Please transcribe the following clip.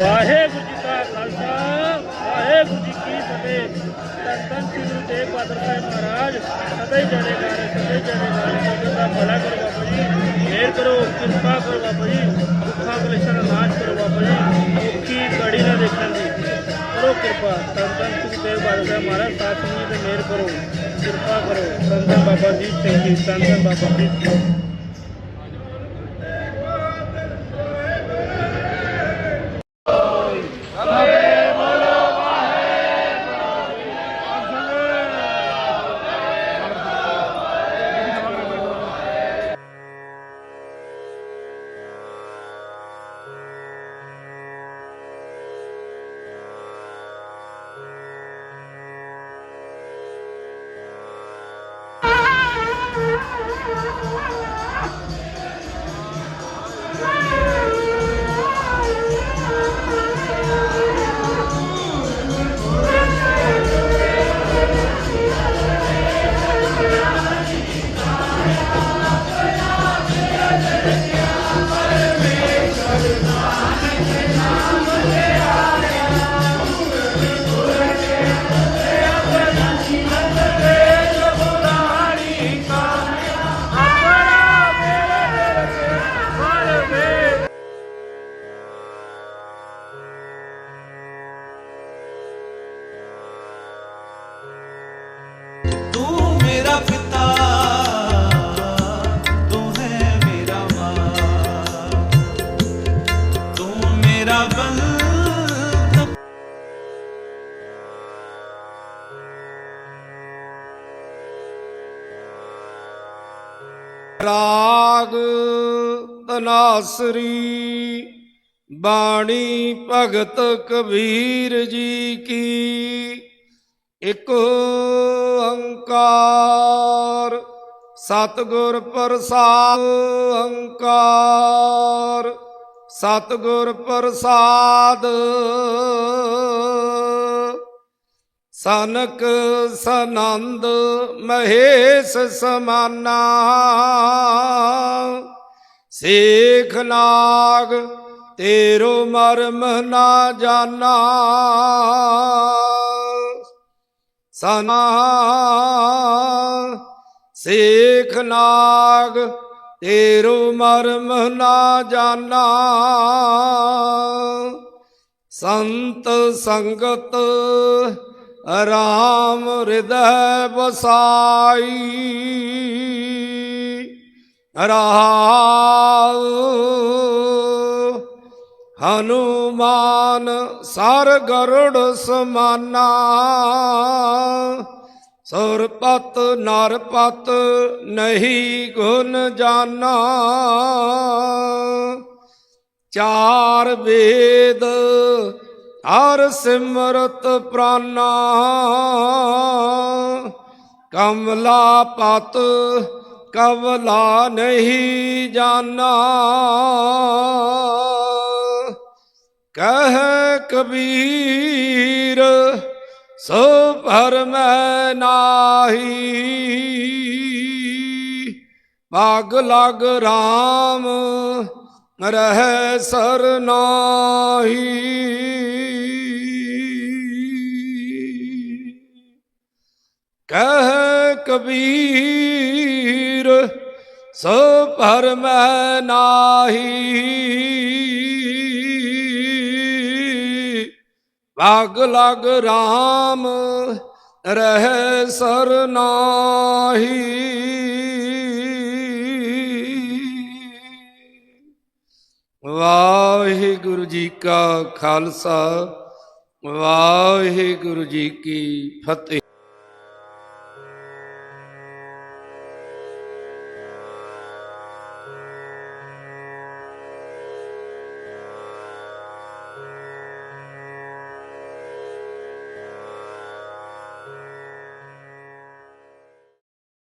ਵਾਹਿਗੁਰੂ ਜੀ ਕਾ ਖਾਲਸਾ, ਵਾਹਿਗੁਰੂ ਜੀ ਕੀ ਫਤਿਹ। ਧੰਨ ਸ੍ਰੀ ਗੁਰੂ ਤੇਗ ਬਹਾਦਰ ਸਾਹਿਬ ਮਹਾਰਾਜ, ਸਦਾ ਹੀ ਜੜੇਗਾ ਸਦਾ ਹੀ ਜੜੇਗਾ ਸੰਗਤ ਦਾ ਭਲਾ ਕਰੋ ਬਾਬਾ ਜੀ, ਮਿਹਰ ਕਰੋ, ਕਿਰਪਾ ਕਰੋ ਬਾਬਾ ਜੀ, ਦੁੱਖਾਂ ਕਲੇਸ਼ਾਂ ਦਾ ਨਾਸ਼ ਕਰੋ ਬਾਬਾ ਜੀ, ਔਖੀ ਘੜੀ ਨਾ ਦੇਖਣ ਦੀ। ਕਰੋ ਕਿਰਪਾ, ਧੰਨ ਧੰਨ ਸ੍ਰੀ ਤੇਗ ਬਹਾਦਰ ਸਾਹਿਬ ਮਹਾਰਾਜ ਸਾਥ ਸੰਗਤ ਤੇ ਮਿਹਰ ਕਰੋ, ਕਿਰਪਾ ਕਰੋ। ਧੰਨ ਬਾਬਾ ਜੀ ਸਿੰਘ ਜੀ ਧੰਨ ਧੰਨ ਬਾਬਾ ਜੀ। Oh, ਰਾਗ ਤਨਾਸਰੀ ਬਾਣੀ ਭਗਤ ਕਬੀਰ ਜੀ ਕੀ ਇਕ ਓੰਕਾਰ ਸਤਿਗੁਰ ਪ੍ਰਸਾਦ ਓੰਕਾਰ ਸਤਿਗੁਰ ਪ੍ਰਸਾਦ। ਸਨਕ ਸਨੰਦ ਮਹੇਸ਼ ਸਮਾਨਾ। ਸੇਖ ਨਾਗ ਤੇਰੋ ਮਰਮ ਨਾ ਜਾਣਾ ਸਨਾ ਸੇਖ ਨਾਗ ਤੇਰੋ ਮਰਮ ਨਾ ਜਾਣਾ। ਸੰਤ ਸੰਗਤ ਰਾਮ ਹਿਰਦੈ ਵਸਾਈ। ਰਹਾਉ ਹਨੂਮਾਨ ਸਰ ਗਰੁੜ ਸਮਾਨਾ। ਸੁਰ ਸੁਰਪਤ ਨਰਪਤ ਨਹੀਂ ਗੁਣ ਜਾਣਾ ਚਾਰ ਵੇਦ ਹਰ ਸਿਮਰਤ ਪ੍ਰਾਨਾ। ਕਮਲਾ ਪਤ ਕਵਲਾ ਨਹੀਂ ਜਾਣਾ ਕਹ ਕਬੀਰ ਸੋ ਭਰ ਮੈਂ ਨਾਹੀ। ਭਾਗ ਲਗ RAM ਰਹਿ ਸਰਨਾਹੀ ਕਹਿ ਕਬੀਰ ਸੋ ਭਰ ਮੈਂ ਨਾਹੀ। ਭਾਗ ਲਗ RAM ਰਹਿ ਸਰਨਾਹੀ ਵਾਹਿਗੁਰੂ ਜੀ ਕਾ ਖਾਲਸਾ ਵਾਹਿਗੁਰੂ ਜੀ ਕੀ ਫਤਿਹ।